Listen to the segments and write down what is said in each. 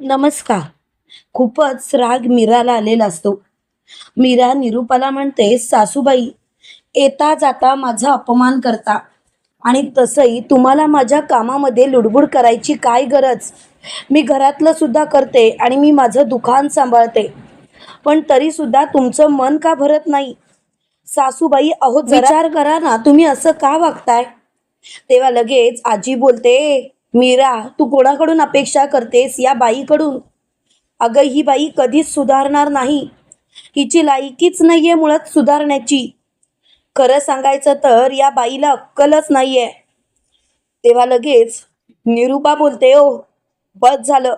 नमस्कार. खूपच राग मीराला आलेला असतो. मीरा निरूपाला म्हणते सासूबाई येता जाता माझा अपमान करता आणि तसंही तुम्हाला माझ्या कामामध्ये लुडबुड करायची काय गरज? मी घरातलं सुद्धा करते आणि मी माझं दुकान सांभाळते. पण तरी सुद्धा तुमचं मन का भरत नाही? सासूबाई अहो जरा विचार करा ना तुम्ही असं का वागताय? तेव्हा लगेच आजी बोलते मीरा तू कोणाकडून अपेक्षा करतेस? या बाईकडून. अगं ही बाई कधीच सुधारणार नाही. हिची लायकीच नाहीये मुळात सुधारण्याची. खरं सांगायचं तर या बाईला अक्कलच नाहीये. तेव्हा लगेच निरूपा बोलते ओ बस झालं.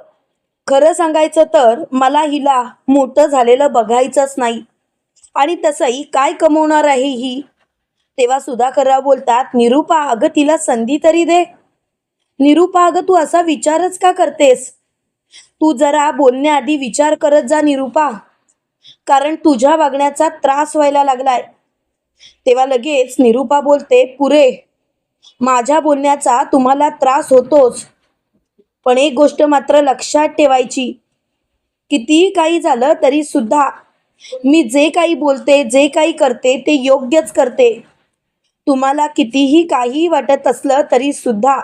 खरं सांगायचं तर मला हिला मोठं झालेलं बघायचंच नाही. आणि तसंही काय कमवणार आहे ही? तेव्हा सुधाकरराव बोलतात निरूपा अगं तिला संधी तरी दे. निरुपाग अगं तू असा विचारच का करतेस? तू जरा बोलण्याआधी विचार करत जा निरुपा. कारण तुझ्या वागण्याचा त्रास व्हायला लागलाय. तेव्हा लगेच निरुपा बोलते पुरे माझ्या बोलण्याचा तुम्हाला त्रास होतोच. पण एक गोष्ट मात्र लक्षात ठेवायची. कितीही काही झालं तरी सुद्धा मी जे काही बोलते जे काही करते ते योग्यच करते. तुम्हाला कितीही काही वाटत असलं तरी सुद्धा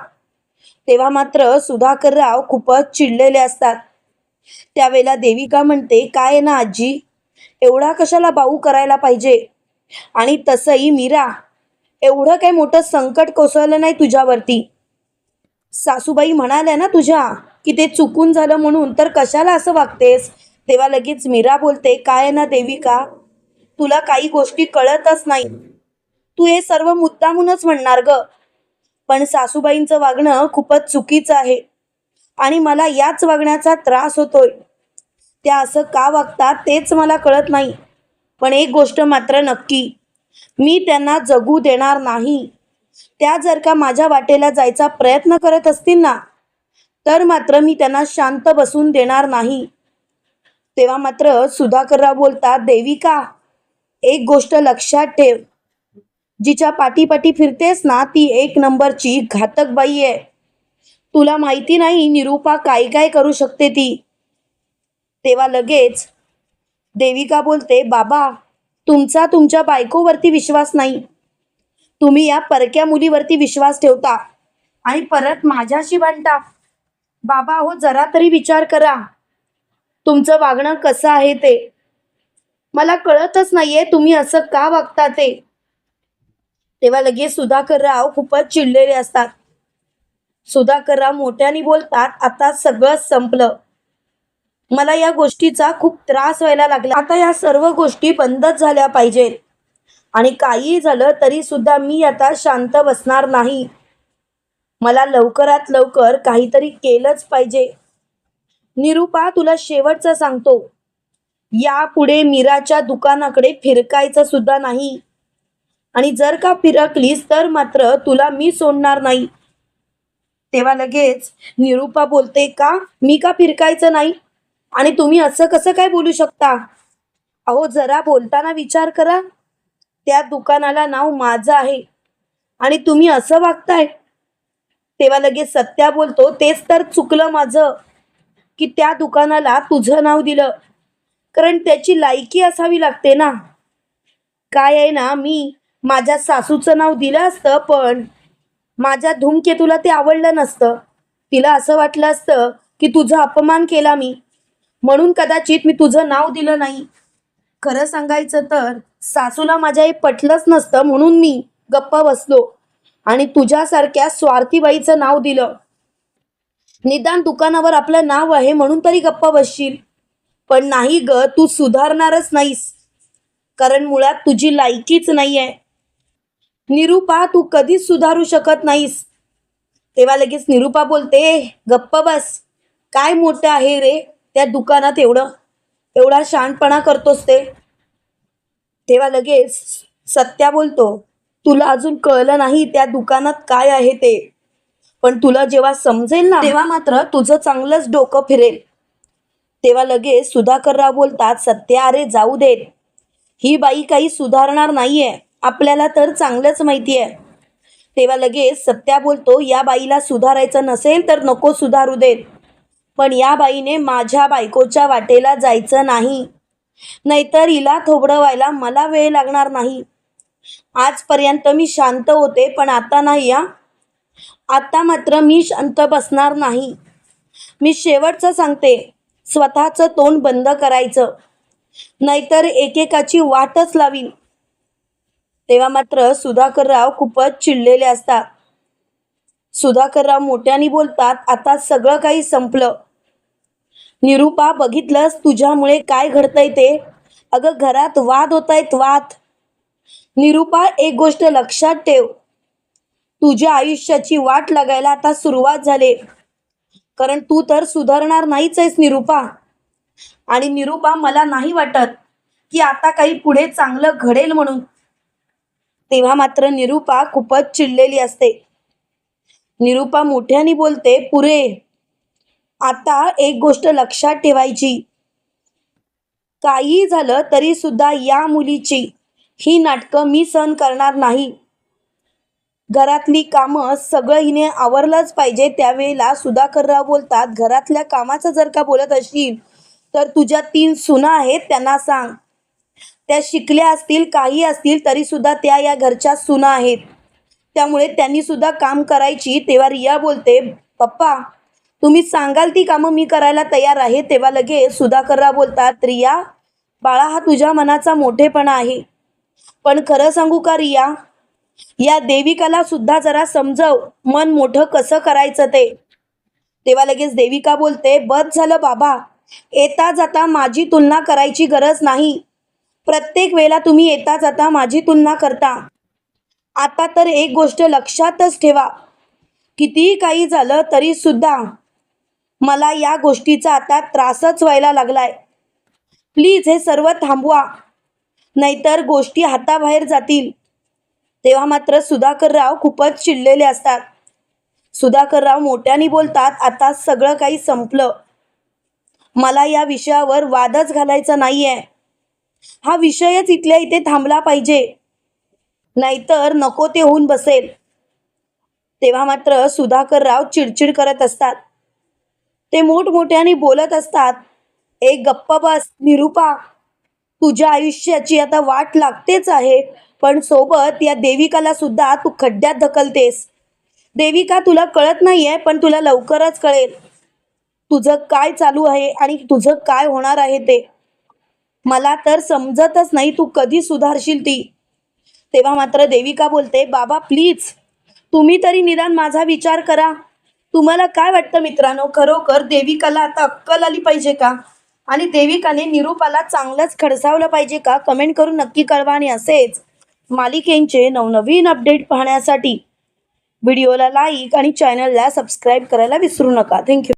तेव्हा मात्र सुधाकरराव खूपच चिडलेले असतात. त्यावेळेला देविका म्हणते काय ना आजी? एवढा कशाला बाऊ करायला पाहिजे? आणि तसंही मीरा एवढं काही मोठं संकट कोसळलं नाही तुझ्यावरती? सासूबाई म्हणाल्या ना तुझ्या की ते चुकून झालं म्हणून तर कशाला असं वागतेस? तेव्हा लगेच मीरा बोलते काय ना देविका? तुला काही गोष्टी कळतच नाही. तू हे सर्व मुद्दामूनच म्हणणार ग. पण सासूबाईंचं वागणं खूपच चुकीचं आहे. आणि मला याच वागण्याचा त्रास होतोय. त्या असं का वागतात तेच मला कळत नाही. पण एक गोष्ट मात्र नक्की. मी त्यांना जगू देणार नाही. त्या जर का माझ्या वाटेला जायचा प्रयत्न करत असतील ना तर मात्र मी त्यांना शांत बसून देणार नाही. तेव्हा मात्र सुधाकरराव बोलतात देविका एक गोष्ट लक्षात ठेव. जिच्या पाठीपाठी फिरतेस ना ती एक नंबरची घातक बाई आहे. तुला माहिती नाही निरूपा काय काय करू शकते ती. तेव्हा लगेच देविका बोलते बाबा तुमचा तुमच्या बायकोवरती विश्वास नाही. तुम्ही या परक्या मुलीवरती विश्वास ठेवता आणि परत माझ्याशी भांडता. बाबा हो जरा तरी विचार करा. तुमचं वागणं कसं आहे ते? मला कळतच नाहीये तुम्ही असं का वागता ते? तेव्हा लगेच सुधाकरराव खूपच चिडलेले असतात. सुधाकरराव मोठ्याने बोलतात आता सगळं संपलं. मला या गोष्टीचा खूप त्रास व्हायला लागला. आता या सर्व गोष्टी बंदच झाल्या पाहिजेत. आणि काही झालं तरी सुद्धा मी आता शांत बसणार नाही. मला लवकरात लवकर काहीतरी केलंच पाहिजे. निरूपा तुला शेवटचं सांगतो. यापुढे मीराच्या दुकानाकडे फिरकायचं सुद्धा नाही. आणि जर का फिरकलीस तर मात्र तुला मी सोडणार नाही. तेव्हा लगेच निरूपा बोलते का? मी का फिरकायचं नाही? आणि तुम्ही असं कसं काय बोलू शकता? अहो जरा बोलताना विचार करा. त्या दुकानाला नाव माझं आहे. आणि तुम्ही असं वागताय. तेव्हा लगेच सत्या बोलतो तेच तर चुकलं माझं की त्या दुकानाला तुझं नाव दिलं. कारण त्याची लायकी असावी लागते ना. काय आहे ना मी माझ्या सासूचं नाव दिलं असतं पण माझ्या धूमकेतूला ते आवडलं नसतं. तिला असं वाटलं असतं की तुझा अपमान केला मी. म्हणून कदाचित मी तुझं नाव दिलं नाही. खरं सांगायचं तर सासूला माझ्या हे पटलंच नसतं म्हणून मी गप्पा बसलो आणि तुझ्यासारख्या स्वार्थीबाईचं नाव दिलं. निदान दुकानावर आपलं नाव आहे म्हणून तरी गप्पा बसशील. पण नाही ग तू सुधारणारच नाहीस. कारण मुळात तुझी लायकीच नाही आहे निरूपा तू कधीच सुधारू शकत नाहीस. तेव्हा लगेच निरूपा बोलते गप्प बस. काय मोठं आहे रे त्या दुकानात एवढं? एवढा शांतपणा करतोस ते. तेव्हा लगेच सत्या बोलतो तुला अजून कळलं नाही त्या दुकानात काय आहे ते. पण तुला जेव्हा समजेल ना तेव्हा मात्र तुझं चांगलंच डोकं फिरेल. तेव्हा लगेच सुधाकरराव बोलतात सत्या अरे जाऊ देत. ही बाई काही सुधारणार नाहीये. आपल्याला तर चांगलंच माहिती आहे तेव्हा लगेच सत्या बोलतो या बाईला सुधारायचं नसेल तर नको सुधारू देत पण या बाईने माझ्या बायकोच्या वाटेला जायचं नाही. नाहीतर हिला थोबडवायला मला वेळ लागणार नाही. आजपर्यंत मी शांत होते पण आता नाही या आता मात्र मी शांत बसणार नाही. मी शेवटचं सांगते स्वतःचं तोंड बंद करायचं. नाहीतर एकेकाची वाटच लावीन. तेव्हा मात्र सुधाकरराव खूपच चिडलेले असतात. सुधाकरराव मोठ्याने बोलतात आता सगळं काही संपलं. निरूपा बघितलंस तुझ्यामुळे काय घडतंय ते? अगं घरात वाद होतायत वाद. निरूपा एक गोष्ट लक्षात ठेव. तुझ्या आयुष्याची वाट लागायला आता सुरुवात झाले. कारण तू तर सुधारणार नाहीच आहेस निरूपा. आणि निरूपा मला नाही वाटत की आता काही पुढे चांगलं घडेल म्हणून. तेव्हा मात्र निरूपा खूपच चिडलेली असते. निरूपा मोठ्याने बोलते पुरे आता एक गोष्ट लक्षात ठेवायची. काही झालं तरी सुद्धा या मुलीची ही नाटकं मी सहन करणार नाही. घरातली कामं सगळं हिने आवरलंच पाहिजे त्यावेळेला सुधाकरराव बोलतात घरातल्या कामाचं जर का बोलत असशील तर तुझ्या तीन सुना आहेत त्यांना सांग. त्या शिकल्या असतील काही असतील तरी सुद्धा त्या या घरच्या सुना आहेत. त्यामुळे त्यांनी सुद्धा काम करायची तेव्हा रिया बोलते पप्पा तुम्ही सांगाल ती कामं मी करायला तयार आहे. तेव्हा लगेच सुधाकररा बोलतात रिया बाळा हा तुझ्या मनाचा मोठेपणा आहे. पण खरं सांगू का रिया? या देविकाला सुद्धा जरा समजव मन मोठं कसं करायचं ते. तेव्हा लगेच देविका बोलते बस झालं बाबा. येता जाता माझी तुलना करायची गरज नाही. प्रत्येक वेळेला तुम्ही येता जाता माझी तुलना करता. आता तर एक गोष्ट लक्षातच ठेवा. कितीही काही झालं तरी सुद्धा मला या गोष्टीचा आता त्रासच व्हायला लागलाय. प्लीज हे सर्व थांबवा. नाहीतर गोष्टी हाताबाहेर जातील. तेव्हा मात्र सुधाकरराव खूपच चिडलेले असतात. सुधाकरराव मोठ्याने बोलतात आता सगळं काही संपलं. मला या विषयावर वादच घालायचा आहे हा विषयच इथल्या इथे थांबला पाहिजे. नाहीतर नको ते होऊन बसेल. तेव्हा मात्र सुधाकरराव चिडचिड करत असतात. ते मोठमोठ्याने बोलत असतात एक गप्प बस निरूपा. तुझ्या आयुष्याची आता वाट लागतेच आहे पण सोबत या देविकाला सुद्धा तू खड्ड्यात ढकलतेस. देविका तुला कळत नाहीये पण तुला लवकरच कळेल. तुझं काय चालू आहे आणि तुझं काय होणार आहे ते. मला तर समजतच नाही तू कधी सुधारशील ती. तेव्हा मात्र देविका बोलते बाबा प्लीज तुम्ही तरी निदान माझा विचार करा. तुम्हाला काय वाटतं मित्रांनो खरोखर देविकाला आता अक्कल आली पाहिजे का? आणि देविकाने निरूपाला चांगलंच खडसावलं पाहिजे का? कमेंट करून नक्की कळवा आणि असेच मालिकेंचे नवनवीन अपडेट पाहण्यासाठी. व्हिडिओला लाईक आणि चॅनलला सबस्क्राईब करायला विसरू नका. थँक्यू